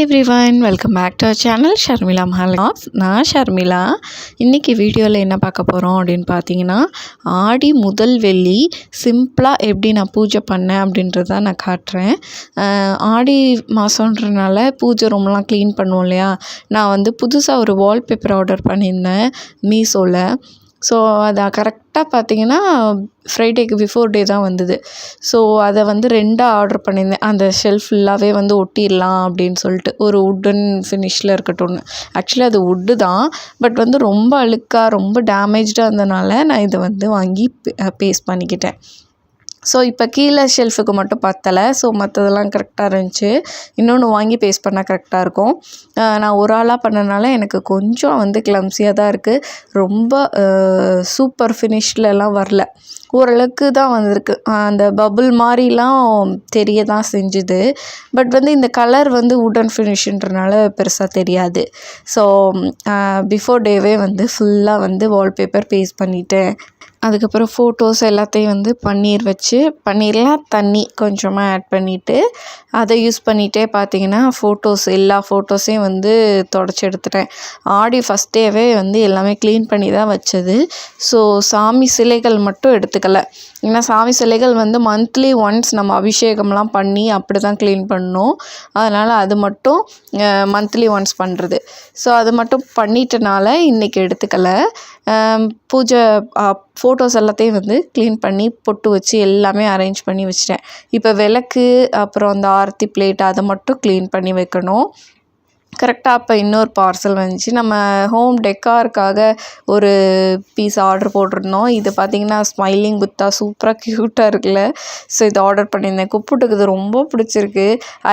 Everyone welcome back to our channel Sharmila மஹாலாஸ் நான் ஷர்மிளா இன்றைக்கி வீடியோவில் என்ன பார்க்க போகிறோம் அப்படின்னு பார்த்தீங்கன்னா ஆடி முதல் வெள்ளி சிம்பிளாக எப்படி நான் பூஜை பண்ணேன் அப்படின்றத நான் காட்டுறேன். ஆடி மாதன்றனால பூஜை ரூம்லாம் க்ளீன் பண்ணுவோம் இல்லையா? நான் வந்து புதுசாக ஒரு வால்பேப்பர் ஆர்டர் பண்ணியிருந்தேன் மீஷோவில் ஸோ அதை கரெக்டாக பார்த்தீங்கன்னா ஃப்ரைடேக்கு பிஃபோர் டே தான் வந்தது. ஸோ அதை வந்து ரெண்டாக ஆர்டர் பண்ணியிருந்தேன். அந்த ஷெல்ஃப் ஃபுல்லாகவே வந்து ஒட்டிடலாம் அப்படின்னு சொல்லிட்டு. ஒரு உட்டன் ஃபினிஷில் இருக்கட்டும்னு ஆக்சுவலி அது உட்டு தான். பட் வந்து ரொம்ப அழுக்காக ரொம்ப டேமேஜாக இருந்தனால நான் இதை வந்து வாங்கி பேஸ்ட் பண்ணிக்கிட்டேன். ஸோ இப்போ கீழே ஷெல்ஃபுக்கு மட்டும் பத்தலை. ஸோ மற்றதெல்லாம் கரெக்டாக இருந்துச்சு. இன்னொன்று வாங்கி பேஸ்ட் பண்ணால் கரெக்டாக இருக்கும். நான் ஒரு ஆளாக பண்ணனால எனக்கு கொஞ்சம் வந்து கிளம்ஸியாக தான் இருக்குது ரொம்ப சூப்பர் ஃபினிஷ்லலாம் வரல. ஓரளவுக்கு தான் வந்திருக்கு. அந்த பபுள் மாதிரிலாம் தெரிய தான் செஞ்சுது. பட் வந்து இந்த கலர் வந்து உடன் ஃபினிஷ்ன்றனால பெருசாக தெரியாது. ஸோ பிஃபோர் டேவே வந்து ஃபுல்லாக வந்து வால்பேப்பர் பேஸ்ட் பண்ணிட்டேன். அதுக்கப்புறம் ஃபோட்டோஸ் எல்லாத்தையும் வந்து பன்னீர் வச்சு பன்னீர்லாம் தண்ணி கொஞ்சமாக ஆட் பண்ணிவிட்டு அதை யூஸ் பண்ணிகிட்டே பார்த்தீங்கன்னா ஃபோட்டோஸ் எல்லா ஃபோட்டோஸையும் வந்து தொடச்சி எடுத்துட்டேன். ஆடி ஃபஸ்ட் டேவே வந்து எல்லாமே க்ளீன் பண்ணி தான் வச்சது. ஸோ சாமி சிலைகள் மட்டும் எடுத்துக்கல. ஏன்னா சாமி சிலைகள் வந்து மந்த்லி ஒன்ஸ் நம்ம அபிஷேகம்லாம் பண்ணி அப்படி தான் க்ளீன் பண்ணோம். அதனால் அது மட்டும் மந்த்லி ஒன்ஸ் பண்ணுறது ஸோ அது மட்டும் பண்ணிட்டனால இன்றைக்கி எடுத்துக்கலை. பூஜை ஃபோட்டோஸ் எல்லாத்தையும் வந்து க்ளீன் பண்ணி பொட்டு வச்சு எல்லாமே அரேஞ்ச் பண்ணி வச்சிட்டேன். இப்போ விளக்கு அப்புறம் அந்த ஆரத்தி பிளேட் அதை மட்டும் க்ளீன் பண்ணி வைக்கணும். கரெக்டாக அப்போ இன்னொரு பார்சல் வந்துச்சு. நம்ம ஹோம் டெக்காருக்காக ஒரு பீஸ் ஆர்டர் போட்டிருந்தோம். இது பார்த்திங்கன்னா ஸ்மைலிங் புத்தா சூப்பராக க்யூட்டாக இருக்குல்ல. ஸோ இது ஆர்டர் பண்ணியிருந்தேன். குப்புட்டுக்கு இது ரொம்ப பிடிச்சிருக்கு.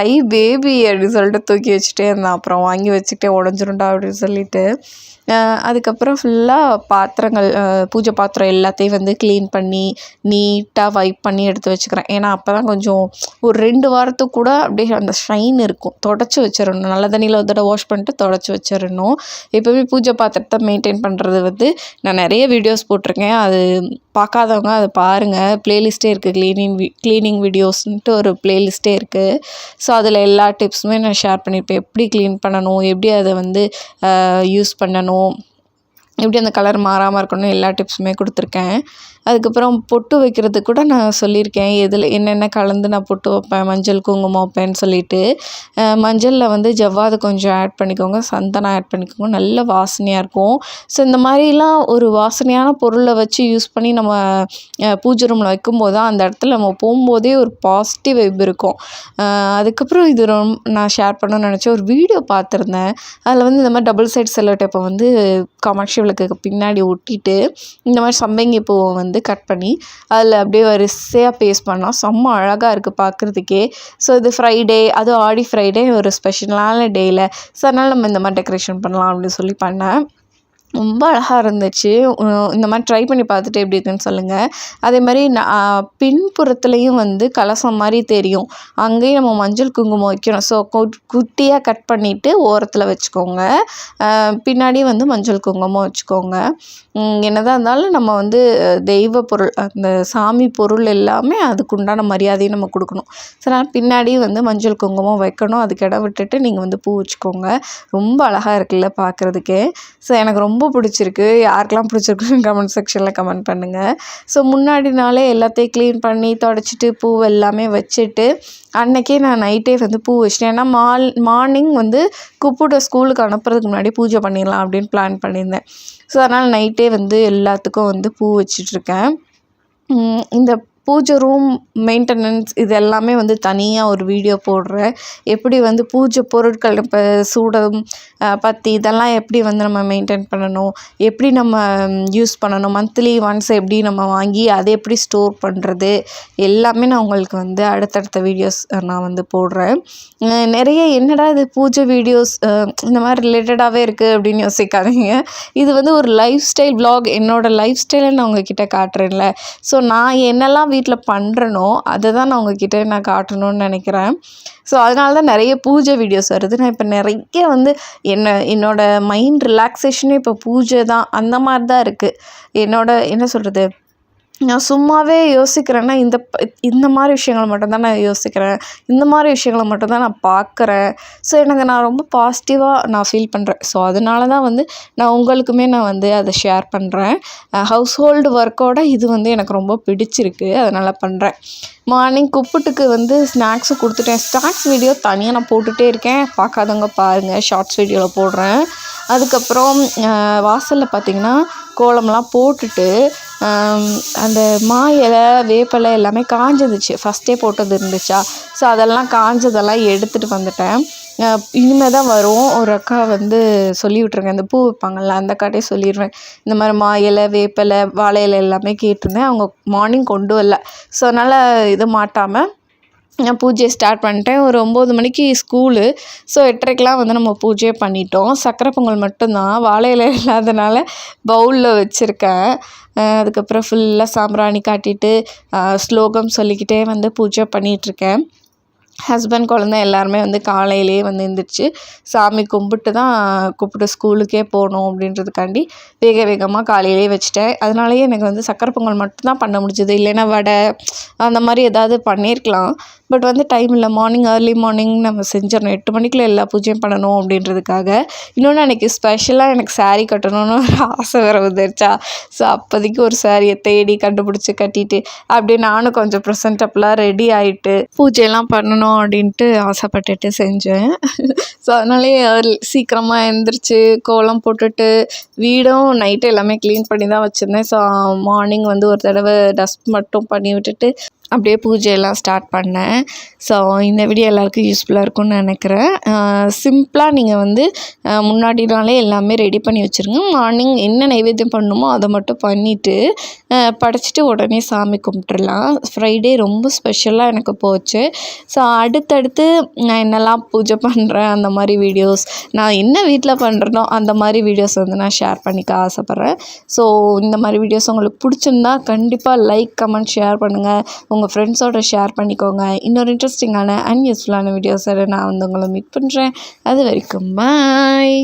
ஐ பேபி அப்படின்னு சொல்லிட்டு தூக்கி வச்சுட்டே இருந்தேன். அப்புறம் வாங்கி வச்சுக்கிட்டே உடஞ்சிருண்டா அப்படின்னு சொல்லிட்டு. அதுக்கப்புறம் ஃபுல்லாக பாத்திரங்கள் பூஜை பாத்திரம் எல்லாத்தையும் வந்து க்ளீன் பண்ணி நீட்டாக வைப் பண்ணி எடுத்து வச்சுக்கிறேன். ஏன்னா அப்போ தான் கொஞ்சம் ஒரு ரெண்டு வாரத்துக்கு கூட அப்படியே அந்த ஷைன் இருக்கும். தொடச்சி வச்சிடணும் நல்ல தண்ணியில் ஒரு தடவை வாஷ் பண்ணிட்டு தொடச்சி வச்சிடணும் எப்போவுமே பூஜை பாத்திரத்தை மெயின்டைன் பண்ணுறது வந்து நான் நிறைய வீடியோஸ் போட்டிருக்கேன். அது பார்க்காதவங்க அதை பாருங்கள் ப்ளேலிஸ்ட்டே இருக்குது க்ளீனிங் வி க்ளீனிங் வீடியோஸ்ன்ட்டு ஒரு ப்ளேலிஸ்ட்டே இருக்குது ஸோ அதில் எல்லா டிப்ஸுமே நான் ஷேர் பண்ணியிருப்பேன் எப்படி க்ளீன் பண்ணணும்? எப்படி அதை வந்து யூஸ் பண்ணணும்? の எப்படி அந்த கலர் மாறாமல் இருக்கணும் எல்லா டிப்ஸுமே கொடுத்துருக்கேன். அதுக்கப்புறம் பொட்டு வைக்கிறதுக்கு கூட நான் சொல்லியிருக்கேன். எதில் என்னென்ன கலந்து நான் பொட்டு வைப்பேன் மஞ்சள் குங்குமம் வைப்பேன்னு சொல்லிட்டு. மஞ்சளில் வந்து ஜவ்வாது கொஞ்சம் ஆட் பண்ணிக்கோங்க சந்தனம் ஆட் பண்ணிக்கோங்க நல்ல வாசனையாக இருக்கும். ஸோ இந்த மாதிரிலாம் ஒரு வாசனையான பொருளை வச்சு யூஸ் பண்ணி நம்ம பூஜை ரூமில் வைக்கும்போது தான் அந்த இடத்துல நம்ம போகும்போதே ஒரு பாசிட்டிவ் வைப் இருக்கும். அதுக்கப்புறம் இது ரொம்ப நான் ஷேர் பண்ணணும்னு நினச்சேன் ஒரு வீடியோ பார்த்துருந்தேன். அதில் வந்து இந்த மாதிரி டபுள் சைட் செல்லோ டேப்பை வந்து கமர்ஷியல் விளக்குக்கு பின்னாடி ஒட்டிட்டு இந்த மாதிரி சம்பங்கி பூவை வந்து கட் பண்ணி அதில் அப்படியே வரிசையாக பேஸ்ட் பண்ணால் செம்ம அழகாக இருக்குது பார்க்குறதுக்கே ஸோ இது ஃப்ரைடே அதுவும் ஆடி ஃப்ரைடே ஒரு ஸ்பெஷலான டேயில் ஸோ அதனால் நம்ம இந்த மாதிரி டெக்கரேஷன் பண்ணலாம் அப்படின்னு சொல்லி பண்ணேன். ரொம்ப அழகாக இருந்துச்சு. இந்த மாதிரி ட்ரை பண்ணி பார்த்துட்டு எப்படி இருக்குன்னு சொல்லுங்கள் அதே மாதிரி நான் பின்புறத்துலேயும் வந்து கலசம் மாதிரி தெரியும். அங்கேயும் நம்ம மஞ்சள் குங்குமம் வைக்கணும் ஸோ குட்டியாக கட் பண்ணிவிட்டு ஓரத்தில் வச்சுக்கோங்க. பின்னாடி வந்து மஞ்சள் குங்குமம் வச்சுக்கோங்க. என்னதான் இருந்தாலும் நம்ம வந்து தெய்வ பொருள் அந்த சாமி பொருள் எல்லாமே அதுக்குண்டான மரியாதையும் நம்ம கொடுக்கணும். ஸோ நான் பின்னாடி வந்து மஞ்சள் குங்குமம் வைக்கணும். அதுக்கு இடம் விட்டுட்டு நீங்கள் வந்து பூ வச்சுக்கோங்க. ரொம்ப அழகாக இருக்குல்ல பார்க்குறதுக்கே ஸோ எனக்கு ரொம்ப ரொம்ப பிடிச்சிருக்கு. யாருக்கெல்லாம் பிடிச்சிருக்குன்னு கமெண்ட் செக்ஷனில் கமெண்ட் பண்ணுங்கள் ஸோ முன்னாடி நாளே எல்லாத்தையும் க்ளீன் பண்ணி தொடச்சிட்டு பூ எல்லாமே வச்சுட்டு அன்னைக்கே நான் நைட்டே வந்து பூ வச்சிட்டேன். ஏன்னா மால் மார்னிங் வந்து குப்புட்ட ஸ்கூலுக்கு அனுப்புறதுக்கு முன்னாடி பூஜை பண்ணிடலாம் அப்படின்னு பிளான் பண்ணியிருந்தேன். ஸோ அதனால் நைட்டே வந்து எல்லாத்துக்கும் வந்து பூ வச்சிட்ருக்கேன் இந்த பூஜை ரூம் மெயின்டெனன்ஸ் இது எல்லாமே வந்து தனியாக ஒரு வீடியோ போடுறேன் எப்படி வந்து பூஜை பொருட்கள் இப்போ சூடம் பத்தி இதெல்லாம் எப்படி வந்து நம்ம மெயின்டைன் பண்ணணும் எப்படி நம்ம யூஸ் பண்ணணும் மந்த்லி ஒன்ஸ் எப்படி நம்ம வாங்கி அதை எப்படி ஸ்டோர் பண்ணுறது எல்லாமே நான் உங்களுக்கு வந்து அடுத்தடுத்த வீடியோஸ் நான் வந்து போடுறேன். நிறைய என்னடா இது பூஜை வீடியோஸ் இந்த மாதிரி ரிலேட்டடாகவே இருக்குது அப்படின்னு யோசிக்காதீங்க. இது வந்து ஒரு லைஃப் ஸ்டைல் ப்ளாக் என்னோடய லைஃப் ஸ்டைலை நான் உங்ககிட்ட காட்டுறேன்ல. ஸோ நான் என்னெல்லாம் வீட்டில் பண்ணுறனோ அதை தான் நான் உங்ககிட்ட நான் காட்டணும்னு நினைக்கிறேன். ஸோ அதனால தான் நிறைய பூஜை வீடியோஸ் வருது. நான் இப்போ நிறைய வந்து என்ன என்னோடய மைண்ட் ரிலாக்ஸேஷனே இப்போ பூஜை தான் அந்த மாதிரி தான் இருக்குது என்னோட என்ன சொல்கிறது நான் சும்மாவே யோசிக்கிறேன்னா இந்த ப இந்த மாதிரி விஷயங்கள மட்டும்தான் நான் யோசிக்கிறேன். இந்த மாதிரி விஷயங்கள மட்டும்தான் நான் பார்க்குறேன். ஸோ எனக்கு நான் ரொம்ப பாசிட்டிவாக நான் ஃபீல் பண்ணுறேன் ஸோ அதனால தான் வந்து நான் உங்களுக்குமே நான் வந்து அதை ஷேர் பண்ணுறேன் ஹவுஸ் ஹோல்டு ஒர்க்கோட இது வந்து எனக்கு ரொம்ப பிடிச்சிருக்கு. அதனால் பண்ணுறேன் மார்னிங் குப்புட்டுக்கு வந்து ஸ்நாக்ஸு கொடுத்துட்டேன். ஸ்நாக்ஸ் வீடியோ தனியாக நான் போட்டுகிட்டே இருக்கேன். பார்க்காதவங்க பாருங்கள் ஷார்ட்ஸ் வீடியோவில் போடுறேன். அதுக்கப்புறம் வாசலில் பார்த்திங்கன்னா கோலம்லாம் போட்டுட்டு அந்த மா இலை வேப்பிலை எல்லாமே காஞ்சிருந்துச்சு. ஃபஸ்ட்டே போட்டது இருந்துச்சா? ஸோ அதெல்லாம் காஞ்சதெல்லாம் எடுத்துகிட்டு வந்துட்டேன். இனிமேல் தான் வரும். ஒரு அக்கா வந்து சொல்லி விட்ருங்க இந்த பூ வைப்பாங்கள்ல அந்த அக்காட்டே சொல்லிடுவேன் இந்த மாதிரி மா இலை வேப்பிலை வாழை இலை எல்லாமே கேட்டிருந்தேன். அவங்க மார்னிங் கொண்டு வரல. ஸோ அதனால் இது மாட்டாமல் நான் பூஜையை ஸ்டார்ட் பண்ணிட்டேன். ஒரு ஒம்பது மணிக்கு ஸ்கூலு ஸோ எட்டரைக்கெலாம் வந்து நம்ம பூஜையை பண்ணிட்டோம். சக்கரை பொங்கல் மட்டும்தான். வாழை இலை இல்லாதனால பவுலில் வச்சுருக்கேன். அதுக்கப்புறம் ஃபுல்லாக சாம்பிராணி காட்டிட்டு ஸ்லோகம் சொல்லிக்கிட்டே வந்து பூஜை பண்ணிகிட்ருக்கேன் ஹஸ்பண்ட் குழந்த எல்லாருமே வந்து காலையிலேயே வந்து எந்திரிச்சு சாமி கும்பிட்டு தான் கூப்பிட்டு ஸ்கூலுக்கே போகணும் அப்படின்றதுக்காண்டி வேக வேகமாக காலையிலே வச்சுட்டேன். அதனாலேயே எனக்கு வந்து சக்கரை பொங்கல் மட்டும்தான் பண்ண முடிஞ்சது. இல்லைன்னா வடை அந்த மாதிரி ஏதாவது பண்ணியிருக்கலாம். பட் வந்து டைம் இல்லை. மார்னிங் ஏர்லி மார்னிங் நம்ம செஞ்சிடணும். எட்டு மணிக்குள்ள எல்லா பூஜையும் பண்ணணும் அப்படின்றதுக்காக. இன்னொன்று அன்றைக்கி ஸ்பெஷலாக எனக்கு சாரீ கட்டணும்னு ஒரு ஆசை வர வந்துருச்சா ஸோ அப்போதைக்கு ஒரு சாரியை தேடி கண்டுபிடிச்சி கட்டிட்டு அப்படியே நானும் கொஞ்சம் ப்ரெசன்டபுளாக ரெடி ஆகிட்டு பூஜையெல்லாம் பண்ணணும் அப்படின்ட்டு ஆசைப்பட்டுட்டு செஞ்சேன். ஸோ அதனாலேயே சீக்கிரமாக எழுந்திரிச்சு கோலம் போட்டுட்டு வீடும் நைட்டு எல்லாமே க்ளீன் பண்ணி தான் வச்சுருந்தேன். ஸோ மார்னிங் வந்து ஒரு தடவை டஸ்ட் மட்டும் பண்ணி விட்டுட்டு அப்படியே பூஜையெல்லாம் ஸ்டார்ட் பண்ணேன். ஸோ இந்த வீடியோ எல்லாருக்கும் யூஸ்ஃபுல்லாக இருக்கும்னு நினைக்கிறேன். சிம்பிளாக நீங்கள் வந்து முன்னாடி நாளே எல்லாமே ரெடி பண்ணி வச்சுருங்க. மார்னிங் என்ன நைவேத்தியம் பண்ணணுமோ அதை மட்டும் பண்ணிவிட்டு படைச்சிட்டு உடனே சாமி கும்பிட்டுடலாம் ஃப்ரைடே ரொம்ப ஸ்பெஷலாக எனக்கு போச்சு. ஸோ அடுத்தடுத்து நான் என்னெல்லாம் பூஜை பண்ணுறேன் அந்த மாதிரி வீடியோஸ் நான் என்ன வீட்டில் பண்ணுறனோ அந்த மாதிரி வீடியோஸ் வந்து நான் ஷேர் பண்ணிக்க ஆசைப்பட்றேன். ஸோ இந்த மாதிரி வீடியோஸ் உங்களுக்கு பிடிச்சிருந்தா கண்டிப்பாக லைக் கமெண்ட் ஷேர் பண்ணுங்கள் உங்கள் உங்கள் ஃப்ரெண்ட்ஸோட ஷேர் பண்ணிக்கோங்க. இன்னொரு இன்ட்ரெஸ்டிங்கான அண்ட் யூஸ்ஃபுல்லான வீடியோஸோட நான் வந்து உங்களை மீட் பண்ணுறேன் அது வரைக்கும் பாய்